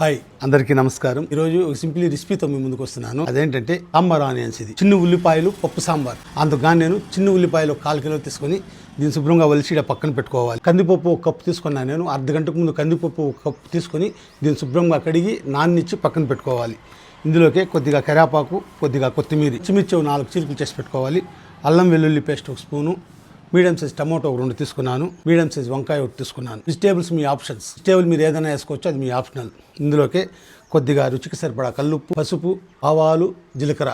Hi. అందరికీ నమస్కారం. ఈరోజు ఒక సింపుల్ రెసిపీతో మీ ముందుకు వస్తున్నాను. అదేంటంటే సాంబార్ ఆనియన్స్ ఇది. చిన్న ఉల్లిపాయలు పప్పు సాంబార్. అందుకు నేను చిన్న ఉల్లిపాయలు ఒక కాలు కిలో తీసుకొని దీన్ని శుభ్రంగా వలిసి ఇలా పక్కన పెట్టుకోవాలి. కందిపప్పు ఒక కప్పు తీసుకున్నాను నేను. అర్ధ గంటకు ముందు కందిపప్పు ఒక కప్పు తీసుకొని దీన్ని శుభ్రంగా కడిగి నాన్నిచ్చి పక్కన పెట్టుకోవాలి. ఇందులోకి కొద్దిగా కరివేపాకు కొద్దిగా కొత్తిమీర చిమిర్చి నాలుగు చీలికలు చేసి పెట్టుకోవాలి. అల్లం వెల్లుల్లి పేస్ట్ ఒక స్పూను. మీడియం సైజ్ టమాటో ఒక రెండు తీసుకున్నాను. మీడియం సైజ్ వంకాయ ఒకటి తీసుకున్నాను. వెజిటేబుల్స్ మీ ఆప్షన్స్ వెజిటేబుల్ మీరు ఏదైనా వేసుకోవచ్చు అది మీ ఆప్షనల్ ఇందులోకి కొద్దిగా రుచికి సరిపడా కల్లుప్పు పసుపు ఆవాలు జీలకర్ర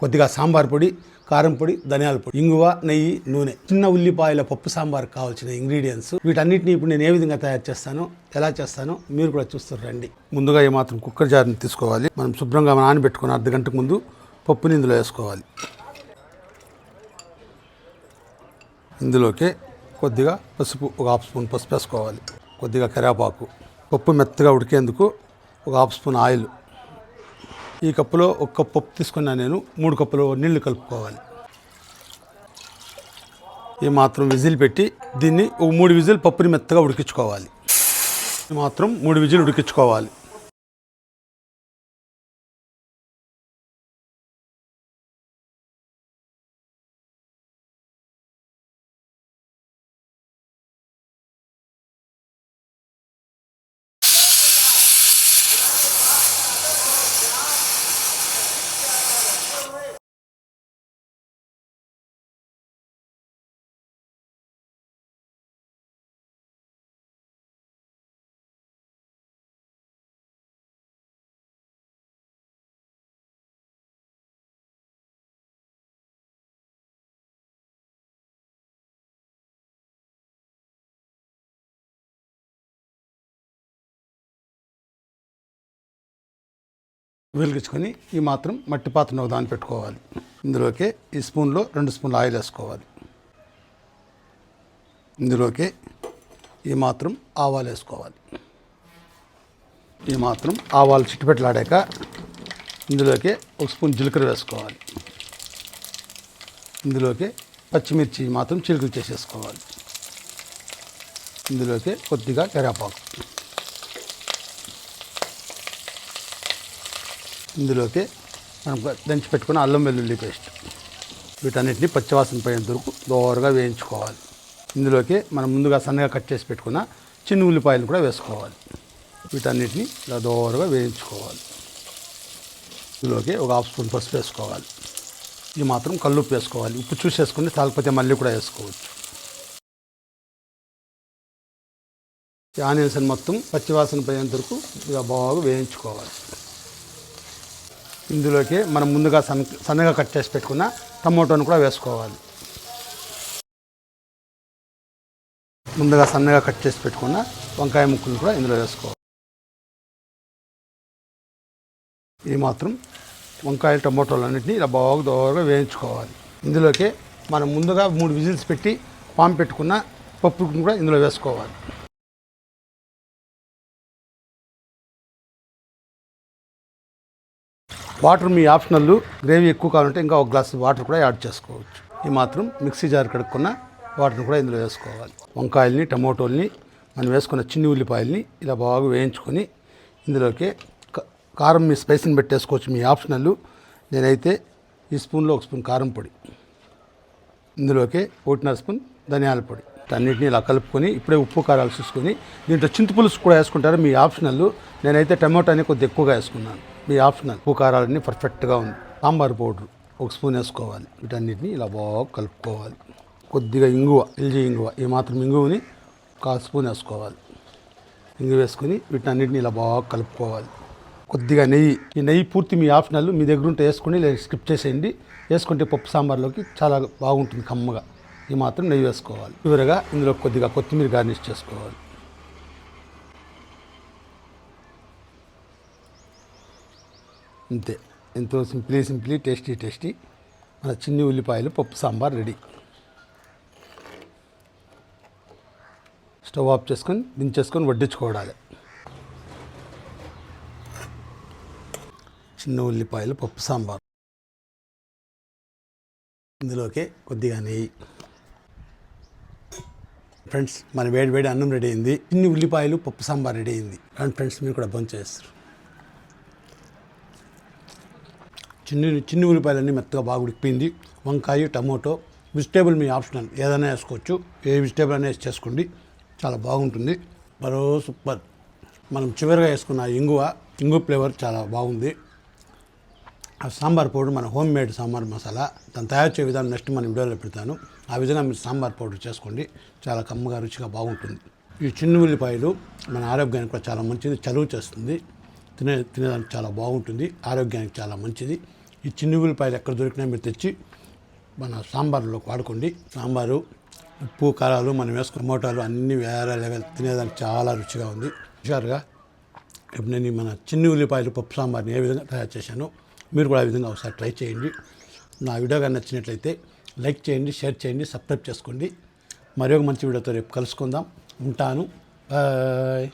కొద్దిగా సాంబార్ పొడి కారం పొడి ధనియాల పొడి ఇంగువ నెయ్యి నూనె. చిన్న ఉల్లిపాయల పప్పు సాంబార్ కావాల్సిన ఇంగ్రీడియంట్స్ వీటన్నిటిని ఇప్పుడు నేను ఏ విధంగా తయారు చేస్తానో ఎలా చేస్తానో మీరు కూడా చూస్తారు రండి. ముందుగా ఏమాత్రం కుక్కర్ జార్ని తీసుకోవాలి. మనం శుభ్రంగా నానబెట్టుకుని అర్ధ గంటకు ముందు పప్పుని ఇందులో వేసుకోవాలి. ఇందులోకి కొద్దిగా పసుపు ఒక హాఫ్ స్పూన్ పసుపు వేసుకోవాలి. కొద్దిగా కరివేపాకు. పప్పు మెత్తగా ఉడికేందుకు ఒక హాఫ్ స్పూన్ ఆయిల్. ఈ కప్పులో ఒక కప్పు పప్పు తీసుకున్నా నేను మూడు కప్పులు నీళ్ళు కలుపుకోవాలి. ఈ మాత్రం విజిల్ పెట్టి దీన్ని ఒక మూడు విజిల్ పప్పుని మెత్తగా ఉడికించుకోవాలి. ఈ మాత్రం మూడు విజిల్ ఉడికించుకోవాలి. వెలిగించుకొని ఈ మాత్రం మట్టి పాత్రను దాన్ని పెట్టుకోవాలి. ఇందులోకి ఈ స్పూన్లో రెండు స్పూన్లు ఆయిల్ వేసుకోవాలి. ఇందులోకి ఈ మాత్రం ఆవాలు వేసుకోవాలి. ఈ మాత్రం ఆవాలు చిట్టుపెట్టలాడాక ఇందులోకి ఒక స్పూన్ జీలకర్ర వేసుకోవాలి. ఇందులోకి పచ్చిమిర్చి మాత్రం చిలుకలు చేసేసుకోవాలి. ఇందులోకి కొద్దిగా కరివేపాకు. ఇందులోకి మనం దంచి పెట్టుకున్న అల్లం వెల్లుల్లి పేస్ట్. వీటన్నిటిని పచ్చివాసన పోయేంత వరకు దోరగా వేయించుకోవాలి. ఇందులోకి మనం ముందుగా సన్నగా కట్ చేసి పెట్టుకున్న చిన్న ఉల్లిపాయలు కూడా వేసుకోవాలి. వీటన్నిటిని ఇలా దోరగా వేయించుకోవాలి. ఇందులోకి ఒక హాఫ్ స్పూన్ పసుపు వేసుకోవాలి. ఇది మాత్రం కల్లుప్పు వేసుకోవాలి. ఉప్పు చూసేసుకుని తాకపోతే మళ్ళీ కూడా వేసుకోవచ్చు. ఆనియన్స్ మొత్తం పచ్చివాసన పోయేంత వరకు ఇలా బాగా వేయించుకోవాలి. ఇందులోకి మనం ముందుగా సన్ సన్నగా కట్ చేసి పెట్టుకున్న టమోటోను కూడా వేసుకోవాలి. ముందుగా సన్నగా కట్ చేసి పెట్టుకున్న వంకాయ ముక్కలు కూడా ఇందులో వేసుకోవాలి. ఇది మాత్రం వంకాయలు టమోటాలు అన్నింటినీ ఇలా బాగా దోరగా వేయించుకోవాలి. ఇందులోకి మనం ముందుగా మూడు విజిల్స్ పెట్టి పాము పెట్టుకున్న పప్పును కూడా ఇందులో వేసుకోవాలి. వాటర్ మీ ఆప్షనల్ గ్రేవీ ఎక్కువ కావాలంటే ఇంకా ఒక గ్లాస్ వాటర్ కూడా యాడ్ చేసుకోవచ్చు. ఈ మాత్రం మిక్సీ జార్ కడుక్కున్న వాటర్ని కూడా ఇందులో వేసుకోవాలి. వంకాయల్ని టమోటోల్ని మనం వేసుకున్న చిన్ని ఉల్లిపాయల్ని ఇలా బాగా వేయించుకొని ఇందులోకి కారం మీ స్పైసీని పెట్టేసుకోవచ్చు మీ ఆప్షనల్ నేనైతే ఈ స్పూన్లో ఒక స్పూన్ కారం పొడి ఇందులోకి ఒకటిన్నర స్పూన్ ధనియాల పొడి. అన్నింటినీ ఇలా కలుపుకొని ఇప్పుడే ఉప్పు కారాలు చూసుకొని దీంట్లో చింతపులుసు కూడా వేసుకుంటారు మీ ఆప్షనల్ నేనైతే టమాటాని కొద్దిగా ఎక్కువగా వేసుకున్నాను. మీ ఆప్షనల్. ఉప్పు పర్ఫెక్ట్గా ఉంది. సాంబార్ పౌడర్ ఒక స్పూన్ వేసుకోవాలి. వీటన్నిటిని ఇలా బాగా కలుపుకోవాలి. కొద్దిగా ఇంగువ ఎల్జీ ఇంగువ ఈ మాత్రం ఇంగువని ఒక స్పూన్ వేసుకోవాలి. ఇంగు వేసుకుని వీటన్నిటిని ఇలా బాగా కలుపుకోవాలి. కొద్దిగా నెయ్యి ఈ నెయ్యి పూర్తి మీ ఆప్షనల్. మీ దగ్గర ఉంటే వేసుకుని లేదా స్కిప్ చేసేయండి. వేసుకుంటే పప్పు సాంబార్లోకి చాలా బాగుంటుంది కమ్మగా. ఈ మాత్రం నెయ్యి వేసుకోవాలి. చివరగా ఇందులో కొద్దిగా కొత్తిమీర గార్నిష్ చేసుకోవాలి. అంతే. ఎంతో సింప్లీ సింప్లీ టేస్టీ టేస్టీ. మన చిన్ని ఉల్లిపాయలు పప్పు సాంబార్ రెడీ. స్టవ్ ఆఫ్ చేసుకొని దించేసుకొని వడ్డించుకోవడాలి. చిన్న ఉల్లిపాయలు పప్పు సాంబార్. ఇందులోకి కొద్దిగా నెయ్యి. ఫ్రెండ్స్ మన వేడి వేడి అన్నం రెడీ అయింది. చిన్ని ఉల్లిపాయలు పప్పు సాంబార్ రెడీ అయింది. అండ్ ఫ్రెండ్స్ మీరు కూడా భోంచేస్తారు. చిన్ని చిన్ని ఉల్లిపాయలన్నీ మెత్తగా బాగా ఉడికిపోయింది. వంకాయ టమోటో వెజిటేబుల్ మీ ఆప్షనల్ ఏదైనా వేసుకోవచ్చు. ఏ వెజిటేబుల్ అయినా వేసి చేసుకోండి. చాలా బాగుంటుంది. మరో సూపర్. మనం చివరిగా వేసుకున్న ఇంగువ ఇంగు ఫ్లేవర్ చాలా బాగుంది. ఆ సాంబార్ పౌడర్ మన హోమ్ మేడ్ సాంబార్ మసాలా. దాన్ని తయారు చేసే విధానం నెక్స్ట్ మన వీడియోలో పెడతాను. ఆ విధంగా మీరు సాంబార్ పౌడర్ చేసుకోండి. చాలా కమ్మగా రుచిగా బాగుంటుంది. ఈ చిన్న ఉల్లిపాయలు మన ఆరోగ్యానికి కూడా చాలా మంచిది. చలువ చేస్తుంది. తినే తినేదానికి చాలా బాగుంటుంది. ఆరోగ్యానికి చాలా మంచిది. ఈ చిన్న ఉల్లిపాయలు ఎక్కడ దొరికినా మీరు తెచ్చి మన సాంబార్లో వాడుకోండి. సాంబారు ఉప్పు కారాలు మనం వేసుకున్న మోటాలు అన్నీ వేరే లెవెల్ తినేదానికి చాలా రుచిగా ఉంది. హుషారుగా ఇప్పుడు నేను మన చిన్ని ఉల్లిపాయలు పప్పు సాంబార్ని ఏ విధంగా తయారు చేశానో మీరు కూడా ఆ విధంగా ఒకసారి ట్రై చేయండి. నా వీడియో కానీ నచ్చినట్లయితే లైక్ చేయండి షేర్ చేయండి సబ్స్క్రైబ్ చేసుకోండి. మరి ఒక మంచి వీడియోతో రేపు కలుసుకుందాం. ఉంటాను. బాయ్.